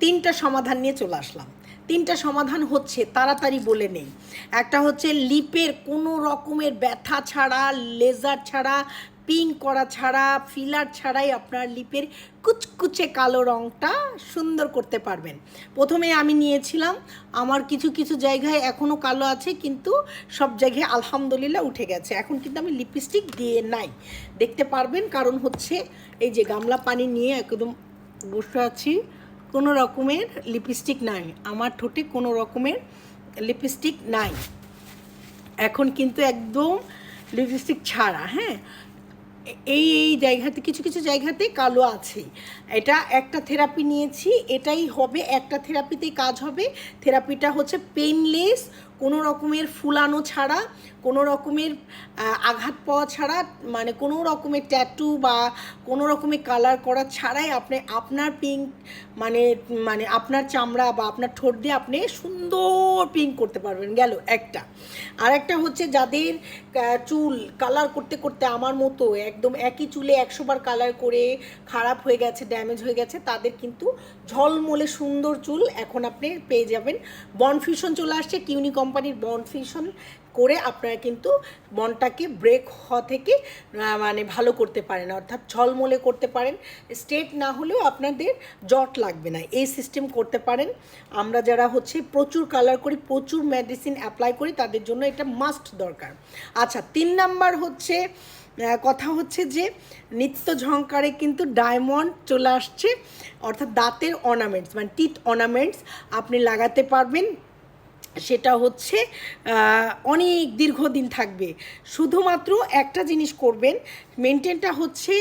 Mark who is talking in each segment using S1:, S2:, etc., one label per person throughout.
S1: তিনটা সমাধান নিয়ে চলে আসলাম। তিনটা সমাধান হচ্ছে, তাড়াতাড়ি বলে নেই। একটা হচ্ছে লিপের কোনো রকমের ব্যথা ছাড়া, লেজার ছাড়া পিঙ্ক করা ছাড়া, ফিলার ছাড়াই আপনার লিপের কুচকুচে কালো রঙটা সুন্দর করতে পারবেন। প্রথমে আমি নিয়েছিলাম, আমার কিছু কিছু জায়গায় এখনও কালো আছে, কিন্তু সব জায়গায় আলহামদুলিল্লাহ উঠে গেছে। এখন কিন্তু আমি লিপস্টিক দিয়ে নাই। দেখতে পারবেন কারণ হচ্ছে, এই যে গামলা পানি নিয়ে একদম বসে আছি। কোনো রকমের লিপস্টিক নাই। আমার ঠোঁটে কোনো রকমের লিপস্টিক নাই। এখন কিন্তু একদম লিপস্টিক ছাড়া হ্যাঁ? এই এই জায়গাতে, কিছু কিছু জায়গাতে কালো আছে। এটা একটা থেরাপি নিয়েছি, এটাই হবে, একটা থেরাপিতেই কাজ হবে। থেরাপিটা হচ্ছে পেনলেস কোনো রকমের ফুলানো ছাড়া, কোনো রকমের আঘাত পাওয়া ছাড়া মানে কোনো রকমের ট্যাটু বা কোনো রকমের কালার করা ছাড়াই আপনি আপনার পিঙ্ক মানে মানে আপনার চামড়া বা আপনার ঠোঁট দিয়ে আপনি সুন্দর পিঙ্ক করতে পারবেন, গেল একটা। আর একটা হচ্ছে যাদের চুল কালার করতে করতে আমার মতো একদম একই চুলে একশো বার কালার করে খারাপ হয়ে গেছে ড্যামেজ হয়ে গেছে, তাদের কিন্তু ঝলমলে সুন্দর চুল এখন আপনি পেয়ে যাবেন। বনফিউশন চলে আসছে কিউনি কোম্পানির বনফিউশন করে আপনারা কিন্তু বনটাকে ব্রেক হওয়া থেকে মানে ভালো করতে পারেন, অর্থাৎ ঝলমলে করতে পারেন। স্ট্রেট না হলেও আপনাদের জট লাগবে না, এই সিস্টেম করতে পারেন। আমরা যারা হচ্ছে প্রচুর কালার করি, প্রচুর মেডিসিন অ্যাপ্লাই করি, তাদের জন্য এটা মাস্ট দরকার। আচ্ছা তিন নাম্বার হচ্ছে কথা হচ্ছে যে নিত্য ঝঙ্কারে কিন্তু ডায়মন্ড চলে আসছে, অর্থাৎ দাঁতের অর্নামেন্টস মানে টিথ অর্নামেন্টস আপনি লাগাতে পারবেন। সেটা হচ্ছে অনেক দীর্ঘদিন থাকবে। শুধুমাত্র একটা জিনিস করবেন মেনটেনটা হচ্ছে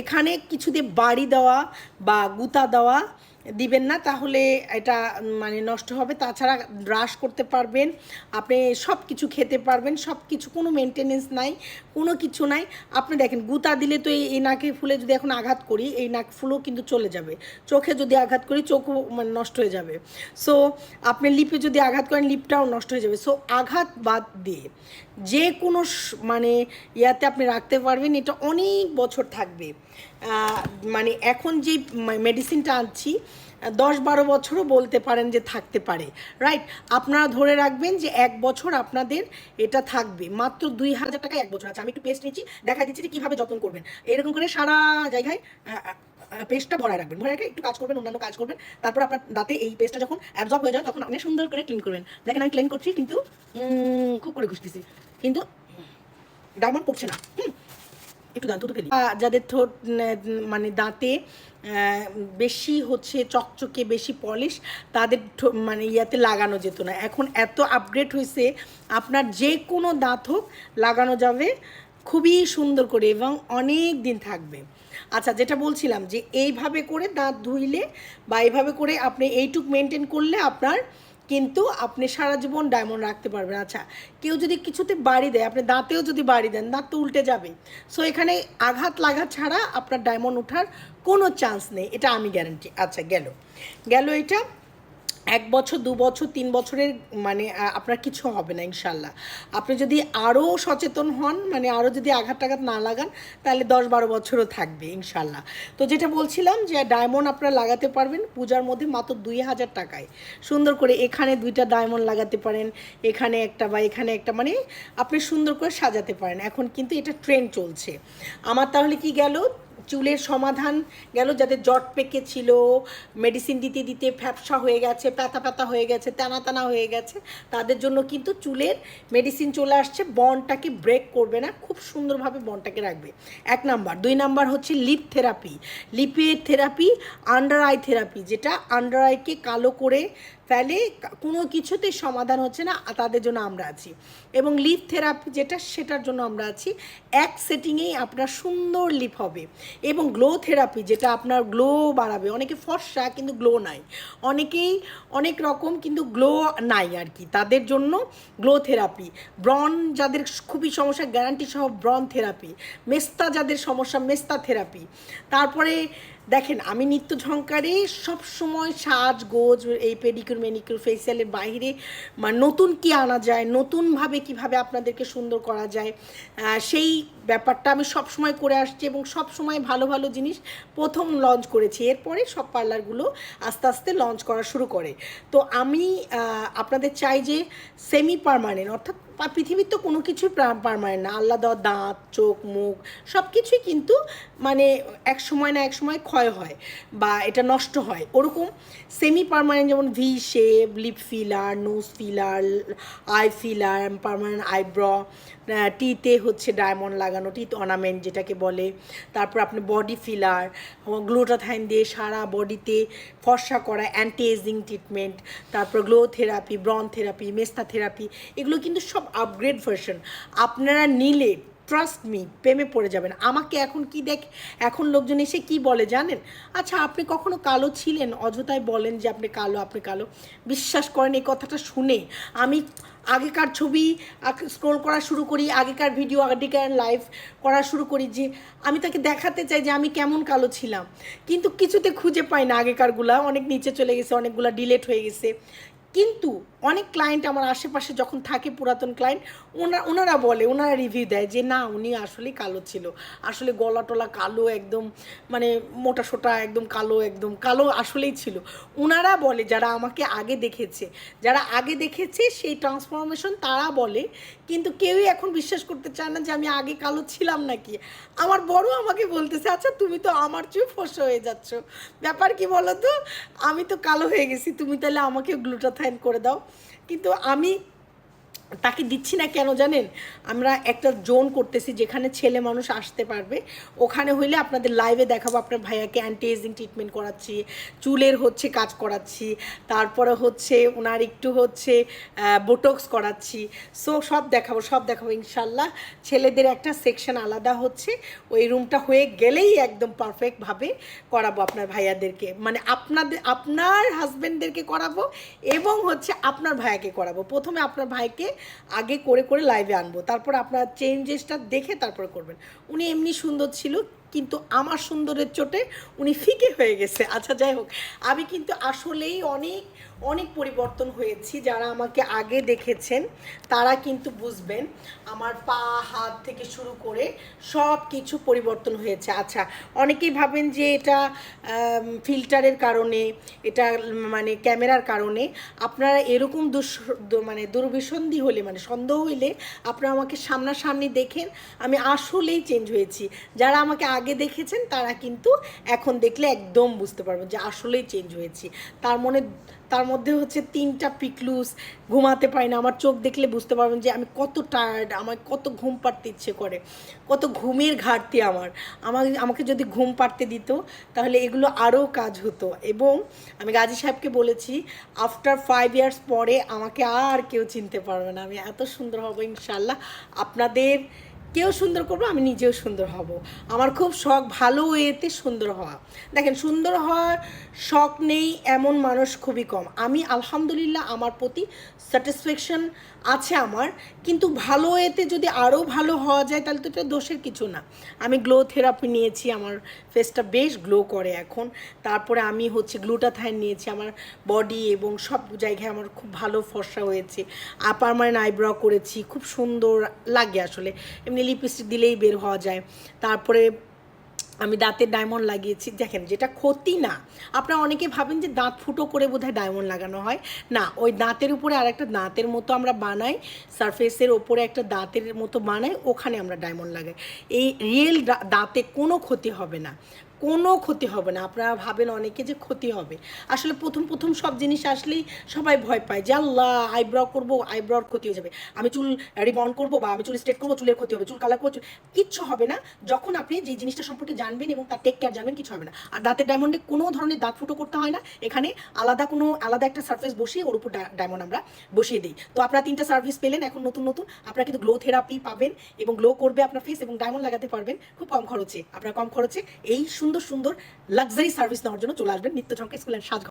S1: এখানে কিছুতে বাড়ি দেওয়া বা গুতা দেওয়া দিবেন না, তাহলে এটা মানে নষ্ট হবে। তাছাড়া ব্রাশ করতে পারবেন, আপনি সব কিছু খেতে পারবেন সব কিছু কোনো মেনটেনেন্স নাই, কোনো কিছু নাই। আপনি দেখেন, গুতা দিলে তো এই নাকে ফুলে যদি এখন আঘাত করি, এই নাক ফুলও কিন্তু চলে যাবে। চোখে যদি আঘাত করি, চোখও মানে নষ্ট হয়ে যাবে। সো আপনি লিপে যদি আঘাত করেন, লিপটাও নষ্ট হয়ে যাবে। সো আঘাত বাদ দিয়ে যে কোনো মানে ইয়াতে আপনি রাখতে পারবেন, এটা অনেক বছর থাকবে। মানে এখন যে মেডিসিনটা আনছি দশ বারো বছরও বলতে পারেন যে থাকতে পারে রাইট আপনারা ধরে রাখবেন যে এক বছর আপনাদের এটা থাকবে, মাত্র দুই হাজার টাকা এক বছর আছে। আমি একটু পেস্ট নিচ্ছি, দেখা দিচ্ছি যে কীভাবে যত্ন করবেন। এরকম করে সারা জায়গায় পেস্টটা ভরায় রাখবেন। ভরে রেখে একটু কাজ করবেন, অন্যান্য কাজ করবেন। তারপর আপনার দাঁতে এই পেস্টটা যখন অ্যাবজর্ব হয়ে যায়, তখন আপনি সুন্দর করে ক্লিন করবেন। দেখেন আমি ক্লিন করছি, কিন্তু খুব করে ঘুষতেছি। কিন্তু ডায়মন্ড পড়ছে না। হুম একটু দাঁত তো ফেলি যাদের ঠোঁট মানে দাঁতে বেশি হচ্ছে চকচকে, বেশি পলিশ, তাদের মানে ইয়াতে লাগানো যেত না। এখন এত আপগ্রেড হয়েছে আপনার যে কোনো দাঁত হোক, লাগানো যাবে খুবই সুন্দর করে এবং অনেক দিন থাকবে। আচ্ছা যেটা বলছিলাম যে, এইভাবে করে দাঁত ধুইলে বা এইভাবে করে আপনি এইটুক মেনটেন করলে আপনার কিন্তু আপনি সারা জীবন ডায়মন্ড রাখতে পারবেন। আচ্ছা কেউ যদি কিছুতে বাড়ি দেয়, আপনি দাঁতেও যদি বাড়ি দেন, দাঁত তো উল্টে যাবে। সো এখানে আঘাত লাগা ছাড়া আপনার ডায়মন্ড ওঠার কোনো চান্স নেই। এটা আমি গ্যারান্টি আচ্ছা গেল। গেল এটা। এক বছর, দু বছর, তিন বছরের মানে আপনার কিছু হবে না, ইনশাল্লাহ। আপনি যদি আরও সচেতন হন মানে আরও যদি আঘাত টাঘাত না লাগান, তাহলে দশ বারো বছরও থাকবে, ইনশাল্লাহ। তো যেটা বলছিলাম যে ডায়মন্ড আপনারা লাগাতে পারবেন, পূজার মধ্যে মাত্র দুই হাজার টাকায়। সুন্দর করে এখানে দুইটা ডায়মন্ড লাগাতে পারেন, এখানে একটা বা এখানে একটা মানে আপনি সুন্দর করে সাজাতে পারেন। এখন কিন্তু এটা ট্রেন্ড চলছে। আমার তাহলে কি গেল চুলের সমাধান গেল, যাদের জট পেকে ছিল মেডিসিন দিতে দিতে ফ্যাপসা হয়ে গেছে প্যাতা প্যাতা হয়ে গেছে, টানা টানা হয়ে গেছে, তাদের জন্য কিন্তু চুলের মেডিসিন চলে আসছে, বনটাকে ব্রেক করবে না, খুব সুন্দরভাবে বনটাকে রাখবে। এক নাম্বার। দুই নাম্বার হচ্ছে লিপ থেরাপি লিপের থেরাপি আন্ডার আই থেরাপি যেটা আন্ডার আইকে কালো করে ফেলে, কোনো কিছুতেই সমাধান হচ্ছে না তাদের জন্য আমরা আছি। এবং লিপ থেরাপি যেটা, সেটার জন্য আমরা আছি। এক সেটিংয়েই আপনার সুন্দর লিপ হবে। এবং গ্লো থেরাপি যেটা আপনার গ্লো বাড়াবে। অনেকে ফর্সা, কিন্তু গ্লো নাই। অনেকেই অনেক রকম, কিন্তু গ্লো নাই আর কি। তাদের জন্য গ্লো থেরাপি। ব্রন যাদের খুবই সমস্যা, গ্যারান্টি সহ ব্রন থেরাপি। মেস্তা যাদের সমস্যা, মেস্তা থেরাপি। তারপরে দেখেন, আমি নিত্য ঝঙ্কারে সবসময় সাজ, গোজ, এই পেডিকিউর মেনিকিউর ফেসিয়ালের বাইরে নতুন কি আনা যায়, নতুনভাবে কীভাবে আপনাদেরকে সুন্দর করা যায় সেই ব্যাপারটা আমি সবসময় করে আসছি এবং সবসময় ভালো ভালো জিনিস প্রথম লঞ্চ করেছি। এরপরে সব পার্লারগুলো আস্তে আস্তে লঞ্চ করা শুরু করে। তো আমি আপনাদের চাই যে সেমি পারমানেন্ট অর্থাৎ পৃথিবীর তো কোনো কিছুই পারমানেন্ট না। আল্লাহ দেওয়া দাঁত, চোখ, মুখ সব কিছুই কিন্তু মানে এক সময় না এক সময় ক্ষয় হয় বা এটা নষ্ট হয়। ওরকম সেমি পারমানেন্ট যেমন V shape lip filler nose filler eye filler permanent আইব্র টিতে হচ্ছে ডায়মন্ড লাগানো টিথ অর্নামেন্ট যেটাকে বলে। তারপর আপনি বডি ফিলার গ্লোটাথাইন দিয়ে সারা বডিতে ফর্সা করা অ্যান্টি এজিং ট্রিটমেন্ট তারপর গ্লো থেরাপি ব্রন থেরাপি মেস্তা থেরাপি এগুলো কিন্তু সব আপগ্রেড ভার্সন আপনারা নিলে ট্রাস্ট মি প্রেমে পড়ে যাবেন। আমাকে এখন কি দেখ, এখন লোকজন এসে কি বলে জানেন? আচ্ছা আপনি কখনো কালো ছিলেন? অযথায় বলেন যে আপনি কালো আপনি কালো। বিশ্বাস করেন, এই কথাটা শুনে আমি আগেকার ছবি স্ক্রোল করা শুরু করি, আগেকার ভিডিও আগেকার লাইভ করা শুরু করি যে আমি তাকে দেখাতে চাই যে আমি কেমন কালো ছিলাম। কিন্তু কিছুতে খুঁজে পাই না আগেকারগুলা। অনেক নিচে চলে গেছে, অনেকগুলা ডিলেট হয়ে গেছে। কিন্তু অনেক ক্লায়েন্ট আমার আশেপাশে যখন থাকে পুরাতন ক্লায়েন্ট ওনা, ওনারা বলে, ওনারা রিভিউ দেয় যে, না, উনি আসলেই কালো ছিল। আসলে গলা টলা কালো একদম মানে মোটা সোটা একদম কালো একদম কালো আসলেই ছিল। ওনারা বলে, যারা আমাকে আগে দেখেছে, যারা আগে দেখেছে সেই ট্রান্সফরমেশন তারা বলে, কিন্তু কেউই এখন বিশ্বাস করতে চায় না যে আমি আগে কালো ছিলাম নাকি। আমার বড় আমাকে বলতেছে আচ্ছা তুমি তো আমার চেয়েও ফসা হয়ে যাচ্ছ। ব্যাপার কি বলো তো আমি তো কালো হয়ে গেছি, তুমি তাহলে আমাকে গ্লুটাথাইন করে দাও। কিন্তু আমি তাকে দিচ্ছি না কেন জানেন? আমরা একটা জোন করতেছি যেখানে ছেলে মানুষ আসতে পারবে। ওখানে হইলে আপনাদের লাইভে দেখাবো আপনার ভাইয়াকে অ্যান্টি এজিং ট্রিটমেন্ট করাচ্ছি, চুলের হচ্ছে কাজ করাচ্ছি, তারপরে হচ্ছে ওনার একটু হচ্ছে বোটক্স করাচ্ছি। সো সব দেখাবো সব দেখাবো, ইনশাল্লাহ। ছেলেদের একটা সেকশন আলাদা হচ্ছে, ওই রুমটা হয়ে গেলেই একদম পারফেক্টভাবে করাবো আপনার ভাইয়াদেরকে। মানে আপনাদের, আপনার হাজব্যান্ডদেরকে করাবো এবং হচ্ছে আপনার ভাইয়াকে করাবো। প্রথমে আপনার ভাইকে আগে করে করে লাইভে আনব। তারপর আপনার চেঞ্জেসটা দেখে তারপর করবেন। উনি এমনি সুন্দর ছিল কিন্তু আমার সুন্দরের চোটে উনি ফিকে হয়ে গেছে। আচ্ছা যাই হোক, আমি কিন্তু আসলেই অনেক অনেক পরিবর্তন হয়েছি। যারা আমাকে আগে দেখেছেন, তারা কিন্তু বুঝবেন আমার পা, হাত থেকে শুরু করে সব কিছু পরিবর্তন হয়েছে। আচ্ছা অনেকেই ভাবেন যে এটা ফিল্টারের কারণে, এটা মানে ক্যামেরার কারণে। আপনারা এরকম দুঃস মানে দুর্বিসন্ধি হলে মানে সন্দেহ হইলে আপনারা আমাকে সামনাসামনি দেখেন, আমি আসলেই চেঞ্জ হয়েছি। যারা আমাকে আগে দেখেছেন, তারা কিন্তু এখন দেখলে একদম বুঝতে পারবেন যে আসলেই চেঞ্জ হয়েছি। তার মনে, তার মধ্যে হচ্ছে তিনটা পিকলুস ঘুমাতে পারি না, আমার চোখ দেখলে বুঝতে পারবেন যে আমি কত টায়ার্ড আমার কত ঘুম পাড়তে ইচ্ছে করে, কত ঘুমের ঘাটতি আমার। আমার আমাকে যদি ঘুম পাড়তে দিত, তাহলে এগুলো আরও কাজ হতো। এবং আমি গাজী সাহেবকে বলেছি আফটার ফাইভ ইয়ার্স পরে আমাকে আর কেউ চিনতে পারবে না। আমি এত সুন্দর হব ইনশাল্লাহ। আপনাদের কেউ সুন্দর করব, আমি নিজেও সুন্দর হব। আমার খুব শখ ভালো ওয়েতে সুন্দর হওয়া। দেখেন, সুন্দর হওয়ার শখ নেই এমন মানুষ খুবই কম। আমি আলহামদুলিল্লাহ আমার প্রতি স্যাটিসফ্যাকশন আছে আমার, কিন্তু ভালো ওয়েতে যদি আরও ভালো হওয়া যায়, তাহলে তো এটা দোষের কিছু না। আমি গ্লো থেরাপি নিয়েছি, আমার ফেসটা বেশ গ্লো করে এখন। তারপরে আমি হচ্ছে গ্লুটাথাইন নিয়েছি, আমার বডি এবং সব জায়গায় আমার খুব ভালো ফর্সা হয়েছে। আপার পারমানেন্ট আইব্রো করেছি, খুব সুন্দর লাগে আসলে। এমনি লিপস্টিক দিলেই বের হওয়া যায়। তারপরে আমি দাঁতের ডায়মন্ড লাগিয়েছি। দেখেন, যেটা ক্ষতি না। আপনারা অনেকে ভাবেন যে দাঁত ফুটো করে বোধহয় ডায়মন্ড লাগানো হয়। না, ওই দাঁতের উপরে আর একটা দাঁতের মতো আমরা বানাই। সারফেসের ওপরে একটা দাঁতের মতো বানাই। ওখানে আমরা ডায়মন্ড লাগাই। এই রিয়েল দাঁতে কোনো ক্ষতি হবে না। কোনো ক্ষতি হবে না। আপনারা ভাবেন অনেকে যে ক্ষতি হবে। আসলে প্রথম প্রথম সব জিনিস আসলেই সবাই ভয় পায় যে, আল্লাহ, আইব্র করব, আইব্রর ক্ষতি হয়ে যাবে। আমি চুল রিবন করব বা আমি চুল স্ট্রেট করব, চুলের ক্ষতি হবে, চুল কালার করব কিচ্ছু হবে না। যখন আপনি যে জিনিসটা সম্পর্কে জানবেন এবং তার টেক কেয়ার জানবেন, কিছু হবে না। আর দাঁতের ডায়মন্ডে কোনো ধরনের দাঁত ফুটো করতে হয় না। এখানে আলাদা কোনো, আলাদা একটা সার্ফেস বসিয়ে ওর উপর ডায়মন্ড আমরা বসিয়ে দিই। তো আপনারা তিনটা সার্ভিস পেলেন, এখন নতুন নতুন। আপনারা কিন্তু গ্লো থেরাপি পাবেন এবং গ্লো করবে আপনার ফেস এবং ডায়মন্ড লাগাতে পারবেন। খুব কম খরচে, আপনারা কম খরচে এই সুন্দর সুন্দর সুন্দর লাক্সারি সার্ভিস নেওয়ার জন্য চলে আসবেন নিত্য ঝঙ্কা স্কুল অ্যান্ড সাজ